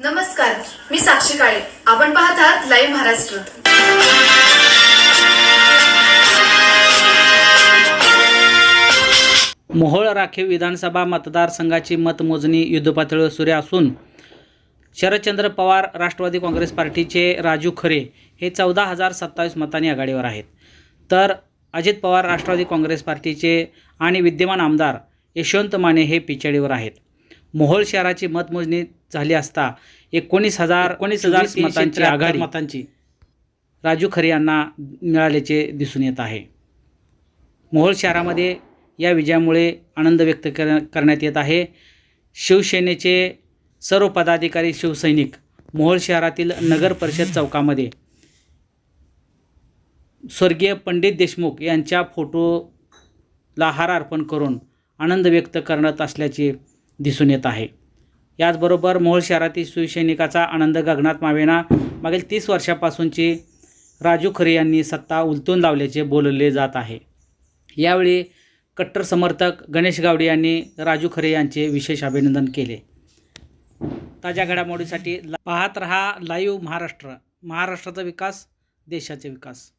नमस्कार मी साक्षी काळे. आपण पाहत आहात लाईव्ह महाराष्ट्र मोहोळ राखीव विधानसभा मतदारसंघाची मतमोजणी युद्धपातळीवर सुरू असून शरदचंद्र पवार राष्ट्रवादी काँग्रेस पार्टीचे राजू खरे हे चौदा हजार सत्तावीस मतांनी आघाडीवर आहेत. तर अजित पवार राष्ट्रवादी काँग्रेस पार्टीचे आणि विद्यमान आमदार यशवंत माने हे पिछाडीवर आहेत. मोहोळ शहराची मतमोजणी झाली असता एकोणीस हजार एकोणीस हजार मतांची आघाडी मतांची. राजू खरे यांना मिळाल्याचे दिसून येत आहे. मोहोळ शहरामध्ये या विजयामुळे आनंद व्यक्त कर करण्यात येत आहे. शिवसेनेचे सर्व पदाधिकारी शिवसैनिक मोहोळ शहरातील नगर परिषद चौकामध्ये. स्वर्गीय पंडित देशमुख यांच्या फोटोला हार अर्पण करून आनंद व्यक्त करत असल्याचे दिसून येत आहे. याचबरोबर मोहोळ शहरातील शिवसैनिकाचा आनंद गगनात मावेना मागील तीस वर्षापासूनची राजू खरे यांनी सत्ता उलटून लावल्याचे बोलले जात आहे. यावेळी कट्टर समर्थक गणेश गावडे यांनी राजू खरे यांचे विशेष अभिनंदन केले. ताज्या घडामोडीसाठी पाहत रहा लाईव्ह महाराष्ट्र महाराष्ट्राचा विकास देशाचा विकास.